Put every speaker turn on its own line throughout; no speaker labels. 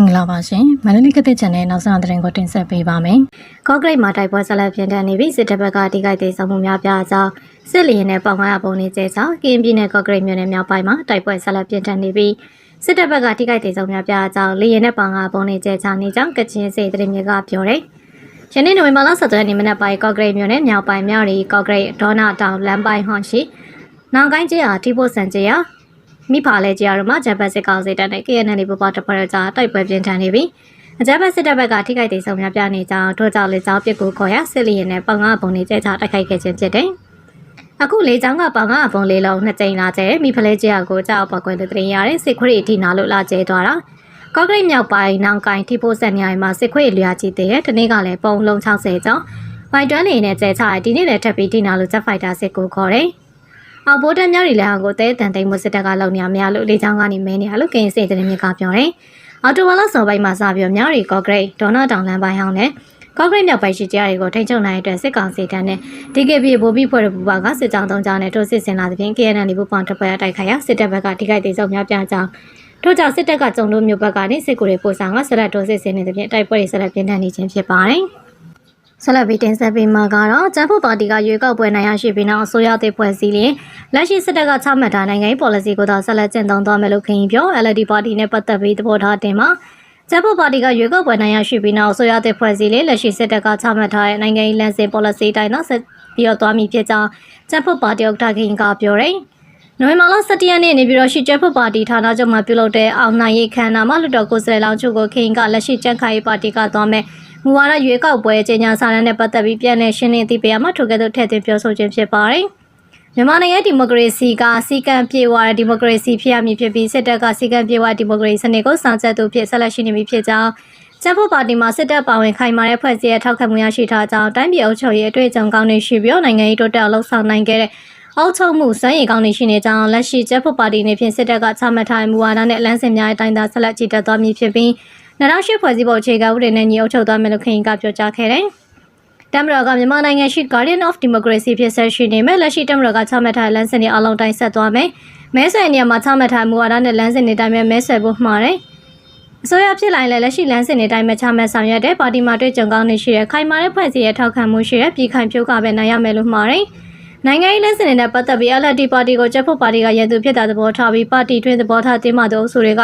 င်္ဂလာပါရှင်မန္တလေးကတဲ့ channel နောက်ဆုံးသတင်းကိုတင်ဆက်ပေးပါမယ်။ကော့ဂရိတ်မှာတိုက်ပွဲဆက်လက်ပြင်းထန်နေပြီးစစ်တပ်ဘက်ကတိကိုက်သေးဆုံးမှုများပြားကြောင်းစစ်လီရင်နဲ့ပေါင်900ပုံနေကျဲကြောင်းကရင်ပြည်နယ်ကော့ဂရိတ်မြို့နယ်မြောက်ပိုင်းမှာတိုက်ပွဲဆက်လက်ပြင်းထန်နေပြီးစစ်တပ်ဘက်ကတိကိုက်သေးဆုံးများပြားကြောင်းလီရင်နဲ့ပေါင်900ပုံနေကျဲချနေကြောင်းကချင်စေသတင်းမြေကပြောတယ်။ယနေ့နိုဝင်ဘာလ17ရက်နေ့မနက်ပိုင်းကော့ဂရိတ်မြို့နယ်မြောက်ပိုင်းမြောက်ရီကော့ဂရိတ်ဒေါနာတောင်လမ်းပိုင်းဟွန်ရှိနောင်ကိုင်းကျရာတီဖို့စံကျရာ မိဖာလဲကြရတော့မှဂျပန်စစ်ကောင်စီတပ်နဲ့ KNL ပပတဖွဲ့ကြားတိုက်ပွဲပြင်းထန်နေပြီးအကြမ်းဖက်စစ်တပ်ဘက်ကထိခိုက်ဒေဆုံးများပြနေကြောင်းထို့ကြောင့်လေကြောင်းပစ်ကူခေါ်ရစစ်လီရင်နဲ့ပေါင်ငါပုံတွေကျဲချတိုက်ခိုက်ခဲ့ခြင်းဖြစ်တယ်။အခုလေကြောင်းကပေါင်ငါပုံလေးလုံးနှစ်ကြိမ်လာကျဲမိဖလဲကြရကိုကြောက်ပောက်ကွယ်တဲ့တင်ရတဲ့စစ်ခွေအထိနာလို့လာကျဲသွားတာ။ကော့ဂရိတ်မြောက်ပိုင်းနောင်ကိုင်းထိဖို့ဆက်နေရာမှာစစ်ခွေလျာကြီးတဲ့တနေ့ကလည်းပုံလုံး60ကျောင်းဝိုင်တွန်းနေနဲ့ကျဲချဒီနေ့လည်းထပ်ပြီးထိနာလို့ဂျက်ဖိုက်တာစစ်ကိုခေါ်တယ်။ အော်ဘိုးတမ်းမြောက်ရီလည်းကိုတဲတန်သိမ်းမှုစစ်တပ်ကလုံနေရမလို့လေကြောင်းကနေမဲနေရလို့ကင်းစေတဲ့မြစ်ကပြောတယ်။အော်တိုဝါလာစော်ပိုင်းမှာစပြီးမြောက်ရီကော့ဂရိတ်ဒေါနာတောင်လမ်းပိုင်းဟောင်းနဲ့ကော့ဂရိတ်မြောက်ပိုင်းရှိကြတွေကိုထိန်းချုပ်နိုင်တဲ့စစ်ကောင်စီတပ်နဲ့ DKB ဗိုလ်ပြီးဖွဲ့တဲ့ပူပါကစစ်ကြောင်းတုံးကြောင်းနဲ့ထိုးစစ်ဆင်လာတဲ့ပြင် KNL ဘူပောင်တပွဲတိုက်ခိုက်ရစစ်တပ်ဘက်ကထိခိုက်ဒေဆုံးများပြားကြောင်းထို့ကြောင့်စစ်တပ်ကကြုံလို့မျိုးဘက်ကနေစစ်ကူတွေပို့ဆောင်ကဆက်လက်ထိုးစစ်ဆင်နေတဲ့ပြင်တိုက်ပွဲတွေဆက်လက်ပြင်းထန်နေခြင်းဖြစ်ပါတယ်။ ဆက်လက်ပြီးတင်ဆက်ပေးမှာကတော့ကျန်းဖို့ပါတီကရွေးကောက်ပွဲနိုင်ရရှိပြီးနောက်အစိုးရသစ်ဖွဲ့စည်းလျင်လက်ရှိစစ်တပ်ကချမှတ်ထားနိုင်ငံရေး policy ကိုသာဆက်လက်ကျင့်သုံးသွားမယ်လို့ခရင်ပြော LD ပါတီနဲ့ပတ်သက်ပြီးသဘောထားတင်မှာကျန်းဖို့ပါတီကရွေးကောက်ပွဲနိုင်ရရှိပြီးနောက်အစိုးရသစ်ဖွဲ့စည်းလျင်လက်ရှိစစ်တပ်ကချမှတ်ထားတဲ့နိုင်ငံရေးလမ်းစဉ် policy တိုင်းသာဆက်ပြီးတော့သွားမည်ဖြစ်ကြောင်းကျန်းဖို့ပါတီဥက္ကဋ္ဌခင်ကပြောတယ်နိုဝင်ဘာလ17ရက်နေ့နေပြည်တော်ရှိကျန်းဖို့ပါတီဌာနချုပ်မှာပြုလုပ်တဲ့အောင်နိုင်ရေးခမ်းနားမှာလွှတ်တော်ကိုယ်စားလှယ်လောင်းချုပ်ကိုခင်ကလက်ရှိကျန်းခိုင်ရေးပါတီကသွားမယ် မူဝါဒရွေးကောက်ပွဲကြေညာစာတမ်းနဲ့ပတ်သက်ပြီးပြန်လည်ရှင်းလင်းသိပေးရမှာထိုကဲ့သို့ထည့်သွင်းပြောဆိုခြင်းဖြစ်ပါတယ်။မြန်မာနိုင်ငံဒီမိုကရေစီကစီကံပြေဝတဲ့ဒီမိုကရေစီဖြစ်ရမည်ဖြစ်ပြီးစစ်တပ်ကစီကံပြေဝဒီမိုကရေစီစနစ်ကိုဆောင်ချက်သူဖြစ်ဆက်လက်ရှိနေပြီဖြစ်ကြောင်းကျန်းဖို့ပါတီမှာစစ်တပ်ပါဝင်ခိုင်မာတဲ့ဖွဲ့စည်းရဲ့ထောက်ခံမှုရရှိထားကြောင်းတိုင်းပြည်အုပ်ချုပ်ရေးအတွေ့အကြုံကောင်းတွေရှိပြီးနိုင်ငံရေးတိုးတက်အောင်လှုပ်ဆောင်နိုင်ခဲ့တဲ့အောက်ချုပ်မှုစမ်းရည်ကောင်းတွေရှိနေကြောင်းလက်ရှိကျန်းဖို့ပါတီနေဖြင့်စစ်တပ်ကချမှတ်ထားတဲ့မူဝါဒနဲ့လမ်းစဉ်များအတိုင်းသာဆက်လက်ကြည့်တက်သွားမည်ဖြစ်ပြီး 2008ဖွဲ့စည်းပုံအခြေခံဥပဒေနဲ့ညီအုပ်ချုပ်သွားမယ်လို့ခင်ကပြောကြားခဲ့တယ်။တမရကမြန်မာနိုင်ငံရှိ Guardian of Democracy ဖြစ်ဆက်ရှိနေမယ်လက်ရှိတမရကချမှတ်ထားတဲ့လမ်းစဉ်တွေအလုံးတိုင်းဆက်သွားမယ်။မဲဆွယ်နေရာမှာချမှတ်ထားမူဝါဒနဲ့လမ်းစဉ်တွေတိုင်းပဲမဲဆွယ်ဖို့မှားတယ်။အစိုးရဖြစ်လာရင်လည်းလက်ရှိလမ်းစဉ်တွေတိုင်းပဲချမှတ်ဆောင်ရွက်တဲ့ပါတီမှာတွေ့ကြုံကောင်းနေရှိတဲ့ခိုင်မာတဲ့ဖွဲ့စည်းရဲ့ထောက်ခံမှုရှိတဲ့ပြည်ခိုင်ဖြိုးကပဲနိုင်ရမယ်လို့မှားတယ်။နိုင်ငံရေးလက်စင်တွေနဲ့ပတ်သက်ပြီး LD ပါတီကိုချက်ဖို့ပါတီကရန်သူဖြစ်တာသဘောထားပြီးပါတီတွင်သဘောထားတင်းမာသောအဆိုတွေက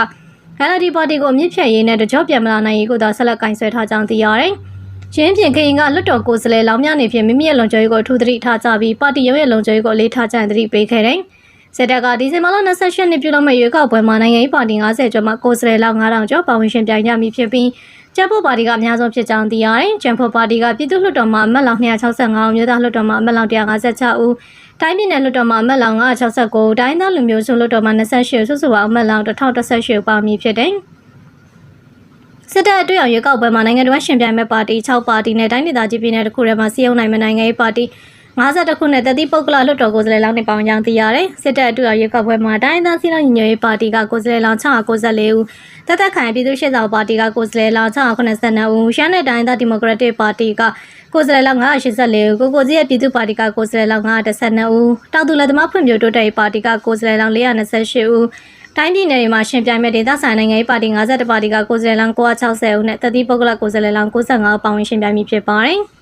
NLD ပါတီကိုမြင့်ဖြတ်ရေးနဲ့တကြောပြန်မလာနိုင်ရေးကိုသာဆက်လက်ကင်ဆယ်ထားကြောင်းသိရတယ်။ချင်းဖြင့်ခရင်ကလွတ်တော်ကိုယ်စားလှယ်လောင်မြနေဖြင့်မိမိရဲ့လုံခြုံရေးကိုထူးသတိထားကြပြီးပါတီရုံးရဲ့လုံခြုံရေးကိုအလေးထားကြရင်သတိပေးခဲ့တယ်။ စစ်တပ်ကဒီဇင်ဘာလ28ရက်နေ့ပြုလုပ်မဲ့ရွေးကောက်ပွဲမှာနိုင်ငံရေးပါတီ90ကျော်မှကိုယ်စားလှယ်လောက်9000ကျော်ပါဝင်ရှင်ပြိုင်ကြမည်ဖြစ်ပြီးကျန်းဖို့ပါတီကအများဆုံးဖြစ်ကြောင်းသိရတယ်။ကျန်းဖို့ပါတီကပြည်သူ့လွှတ်တော်မှာအမတ်လောင်265ဦးမြို့သားလွှတ်တော်မှာအမတ်လောင်156ဦးတိုင်းပြည်နယ်လွှတ်တော်မှာအမတ်လောင်969တိုင်းသားလူမျိုးစုလွှတ်တော်မှာ28စုစုပေါင်းအမတ်လောင်1018ပါမည်ဖြစ်တယ်။စစ်တပ်အတွက်ရွေးကောက်ပွဲမှာနိုင်ငံတော်ရှင်ပြိုင်မဲ့ပါတီ6ပါတီနဲ့တိုင်းဒေသကြီးပြည်နယ်တစ်ခုထဲမှာစီးအောင်နိုင်မဲ့နိုင်ငံရေးပါတီ 52ခုနဲ့တတိပုဂ္ဂလလွှတ်တော်ကိုယ်စားလှယ်လောင်းနဲ့ပေါင်းကြောင်းသိရတယ်။စစ်တပ်အတွက်ရွေးကောက်ပွဲမှာတိုင်းသားစီးလောင်းညီညွတ်ရေးပါတီကကိုယ်စားလှယ်လောင်း694ဦးတသက်ခိုင်ပြည်သူ့ရှေ့ဆောင်ပါတီကကိုယ်စားလှယ်လောင်း682ဦးရှမ်းနယ်တိုင်းသားဒီမိုကရက်တစ်ပါတီကကိုယ်စားလှယ်လောင်း984ဦးကိုကိုကြီးရဲ့ပြည်သူ့ပါတီကကိုယ်စားလှယ်လောင်း912ဦးတောက်သူလက်သမားဖွံ့ဖြိုးတိုးတက်ရေးပါတီကကိုယ်စားလှယ်လောင်း428ဦးတိုင်းပြည်နယ်တွေမှာရှင်ပြိုင်မဲ့ဒေသဆိုင်နိုင်ငံရေးပါတီ52ပါတီကကိုယ်စားလှယ်လောင်း960ဦးနဲ့တတိပုဂ္ဂလကိုယ်စားလှယ်လောင်း95ဦးပါဝင်ရှင်ပြိုင်မိဖြစ်ပါတယ်။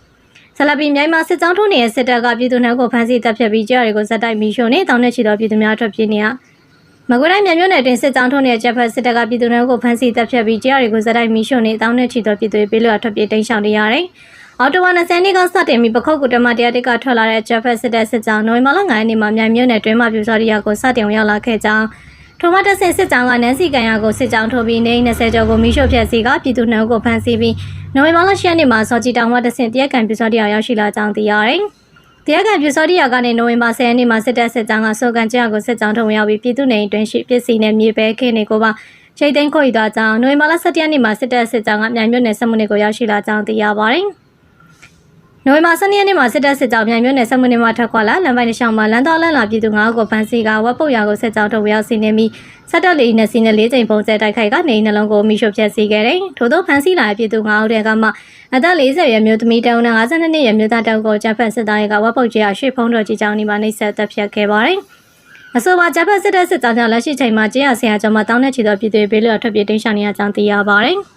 ဆလပီမြိုင်မှာစစ်ကြောင်းထိုးနေတဲ့စစ်တပ်ကပြည်သူနှံကိုဖမ်းဆီးတပ်ဖြတ်ပြီးကြားတွေကိုဇက်တိုက်မီရှို့နေတောင်းနဲ့ချီတော်ပြည်သူများထွက်ပြေးနေရမကွေးတိုင်းမြို့နယ်တွင်စစ်ကြောင်းထိုးနေတဲ့ချက်ဖက်စစ်တပ်ကပြည်သူနှံကိုဖမ်းဆီးတပ်ဖြတ်ပြီးကြားတွေကိုဇက်တိုက်မီရှို့နေတောင်းနဲ့ချီတော်ပြည်သူတွေပြေးလွှတ်ထွက်ပြေးတိမ်းရှောင်နေရတယ်။အော်တိုဝါ20နှစ်ကစတင်ပြီးပခုတ်ကူတမတရားတိကထွက်လာတဲ့ချက်ဖက်စစ်တပ်စစ်ကြောင်းနိုဝင်ဘာလ9ရက်နေ့မှာမြိုင်မြို့နယ်တွင်မှပြူစောရီယာကိုစတင်ရောက်လာခဲ့ကြောင်း ထိုမတက်ဆင်စစ်ကြောင်းကနန်းစီကန်ရကိုစစ်ကြောင်းထိုးပြီးနေ20ကျော်ကိုမိရှုဖြတ်စီကပြည်သူနှုတ်ကိုဖမ်းဆီးပြီးနိုဝင်ဘာလ10ရက်နေ့မှာစောကြီးတောင်မတက်ဆင်တရက်ကန်ပြူစောတရားရောက်ရှိလာကြောင်းသိရတယ်။တရားကန်ပြူစောတရားကနေနိုဝင်ဘာ10ရက်နေ့မှာစစ်တပ်စစ်ကြောင်းကစောကန်ကျရကိုစစ်ကြောင်းထုံရောက်ပြီးပြည်သူနေအတွင်းရှိပစ္စည်းနဲ့မြေပဲခင်းတွေကိုပါချိန်သိမ်းခေါ်ယူသွားကြောင်းနိုဝင်ဘာလ17ရက်နေ့မှာစစ်တပ်စစ်ကြောင်းကမြိုင်မြို့နယ်စက်မှုနယ်ကိုရောက်ရှိလာကြောင်းသိရပါတယ်။ နိုဝင်ဘာ12ရက်နေ့မှာစစ်တပ်စစ်ကြောင်းမြန်မြို့နယ်စက်မှုနယ်မှာထွက်ခွာလာလမ်းပိုင်းတစ်လျှောက်မှာလမ်းတော်လမ်းလာပြည်သူ9ဦးကိုဖမ်းဆီးကဝက်ပုတ်ရာကိုစစ်ကြောင်းထုတ်ရောက်စီနေပြီးစက်တပ်လေးနဲ့စီနဲ့၄ချိန်ပုံစံတိုက်ခိုက်ကနေနှလုံးကိုမိရှုဖျက်ဆီးခဲ့တယ်။ထို့သောဖမ်းဆီးလာတဲ့ပြည်သူ9ဦးတည်းကမှအသက်40ရွယ်မျိုးသမီးတောင်းနဲ့52နှစ်ရွယ်မျိုးသားတောင်းကိုဂျပန်စစ်သားတွေကဝက်ပုတ်ကျရာရှေ့ဖုံးတော်ကြီးကြောင်းဒီမှာနှိပ်စက်တပ်ဖြတ်ခဲ့ပါတယ်။အဆိုပါဂျပန်စစ်တပ်စစ်ကြောင်းကြောင့်လက်ရှိချိန်မှာကျေးရဆရာကျော်မှာတောင်းတဲ့ချီတော်ပြည်သူတွေဘေးလွတ်ထွက်ပြေးတိမ်းရှောင်နေရကြောင်းသိရပါတယ်။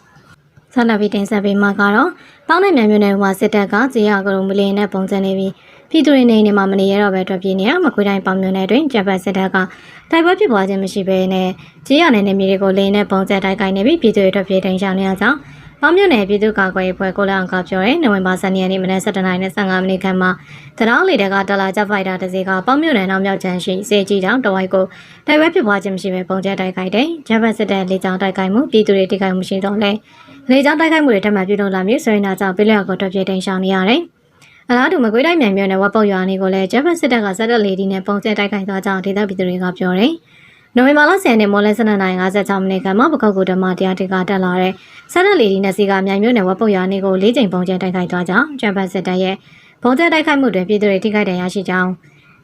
ဆန္ဒပီတင်ဆက်ပေးမှာကတော့ပေါင်းတဲ့မြန်မြို့နယ်မှာစစ်တပ်ကကျေးရကရုံမလင်းနဲ့ပုံစံနေပြီးပြည်သူတွေနေနေမှာမနေရတော့ပဲထွက်ပြေးနေရမကွေးတိုင်းပေါင်းမြို့နယ်တွင်ဂျပန်စစ်တပ်ကတိုက်ပွဲဖြစ်ပွားခြင်းမရှိဘဲနဲ့ကျေးရနယ်နေမြေတွေကိုလင်းနဲ့ပုံစံတိုက်ကိုင်းနေပြီးပြည်သူတွေထွက်ပြေးတိမ်းရှောင်နေရကြောင်းပေါင်းမြို့နယ်ပြည်သူ့ကာကွယ်ရေးဖွဲ့ကိုလည်းအောင်ကပြောရဲနိုဝင်ဘာ12ရက်နေ့မနက်7:15မိနစ်ခန့်မှာတရောင်းလေတဲကတလာဂျက်ဖိုက်တာတစ်စီးကပေါင်းမြို့နယ်နောက်မြောက်ချမ်းရှိစေကြီးတောင်တဝိုက်ကိုတိုက်ပွဲဖြစ်ပွားခြင်းမရှိဘဲပုံကျဲတိုက်ခိုက်တယ်ဂျပန်စစ်တပ်လေကြောင်းတိုက်ခိုက်မှုပြည်သူတွေတိုက်ခိုက်မှုရှိတော့လဲ လေကြောင်းတိုက်ခိုက်မှုတွေထပ်မံပြုလုပ်လာမျိုးဆိုရင်တော့ကြောင့်ပြည်လျောက်ကိုထွက်ပြေးတိမ်းရှောင်နေရတယ်အလားတူမကွေးတိုင်းမြန်မြို့နယ်ဝက်ပုတ်ရွာနေကိုလည်းဂျပန်စစ်တပ်ကဇက်တက်လေဒီနဲ့ပုံကျဲတိုက်ခိုက်သွားကြောင်းဒေသပြည်သူတွေကပြောတယ်နိုဝင်ဘာလ10ရက်နေ့မိုးလယ်12:56မိနစ်ခန့်မှာပကောက်ကူဓမ္မတရားတိကတက်လာတဲ့ဆန္ဒလေဒီနဲ့စီကမြိုင်မြို့နယ်ဝက်ပုတ်ရွာနေကို၄ချိန်ပုံကျဲတိုက်ခိုက်သွားကြောင်းဂျပန်စစ်တပ်ရဲ့ပုံကျဲတိုက်ခိုက်မှုတွေပြည်သူတွေထိခိုက်ဒဏ်ရာရှိကြောင်း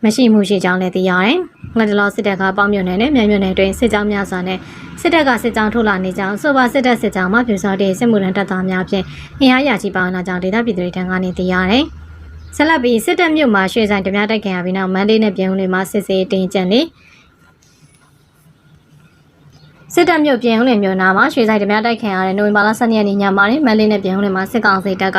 မရှိမှုရှိကြောင်းလည်းသိရတယ်။လက်တလောစစ်တပ်ကပေါင်းမြို့နယ်နဲ့မြိုင်မြို့နယ်တွင်စစ်ကြောင်းများစွာနဲ့စစ်တပ်ကစစ်ကြောင်းထုတ်လာနေကြောင်းဆိုပါစစ်တပ်စစ်ကြောင်းမှပြူစောတဲ့စစ်မှုထမ်းတပ်သားများဖြင့်အင်အားရာချီပေါင်းလာကြောင်းဒေသပြည်သူတွေထံကနေသိရတယ်။ဆက်လက်ပြီးစစ်တပ်မြို့မှာရွှေဆိုင်ဓမြတိုက်ခံရပြီးနောက်မန္တလေးနဲ့ပြည်ဦးလွင်မှာစစ်စေးတင်ကြံနေစစ်တပ်မြို့ပြည်ဦးလွင်မြို့နာမှာရွှေဆိုင်ဓမြတိုက်ခံရတဲ့နိုဝင်ဘာလ12ရက်နေ့ညမှာမန္တလေးနဲ့ပြည်ဦးလွင်မှာစစ်ကောင်စီတပ်က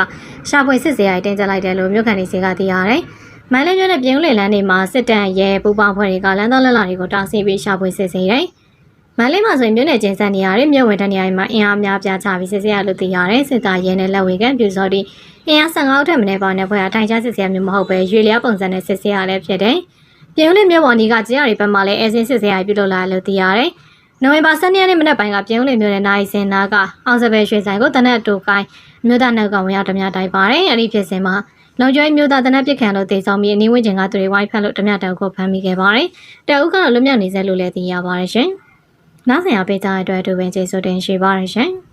ရှာဖွေစစ်စေးရိုက်တင်ကြလိုက်တယ်လို့မြို့ခံတွေစီကသိရတယ်။ မန္တလေးမြို့နဲ့ပြည်ဦးလွင်လမ်းတွေမှာစစ်တပ်ရဲပူပေါင်းဖွဲ့တွေကလမ်းတော်လက်လာတွေကိုတားဆီးပြီးရှာဖွေစစ်စေးတယ်။မန္တလေးမှာဆိုရင်မြို့နယ်ချင်းစက်နေရတဲ့မြို့ဝင်တန်းနေရာတွေမှာအင်အားများပြားချပြီးစစ်စေးရလို့သိရတယ်။စစ်သားရဲနဲ့လက်ဝေကန်ပြူစော်တီအင်အား15ထက်မနည်းပါတဲ့ဖွဲ့အထိုင်ချစစ်စေးရမျိုးမဟုတ်ပဲရွေလျားပုံစံနဲ့စစ်စေးရလည်းဖြစ်တယ်။ပြည်ဦးလွင်မြို့ပေါ်ဒီကကျေးရွာတွေဘက်မှာလည်းအဲစင်းစစ်စေးရပြုလုပ်လာလို့သိရတယ်။နိုဝင်ဘာ12ရက်နေ့မနက်ပိုင်းကပြည်ဦးလွင်မြို့နယ်နိုင်စင်နာကအောင်စပယ်ရွှေဆိုင်ကိုတနက်တူကိုင်းမြို့သားနောက်ကဝင်ရောက်ဓမြတိုက်ပါတယ်။အဲ့ဒီဖြစ်စဉ်မှာ လုံကျွေးမျိုးသားတနက်ပစ်ခံလို့တေဆောင်ပြီးအနည်းဝန်းကျင်ကသူတွေဝိုင်းဖက်လို့ဓမြတောက်ကိုဖမ်းမိခဲ့ပါတယ်။တအုပ်ကတော့လွတ်မြောက်နေစေလို့လည်းသိရပါတယ်ရှင်။နောက်ဆင်ရပေးကြတဲ့အတွက်အတူပင်ကျေးဇူးတင်ရှိပါတယ်ရှင်။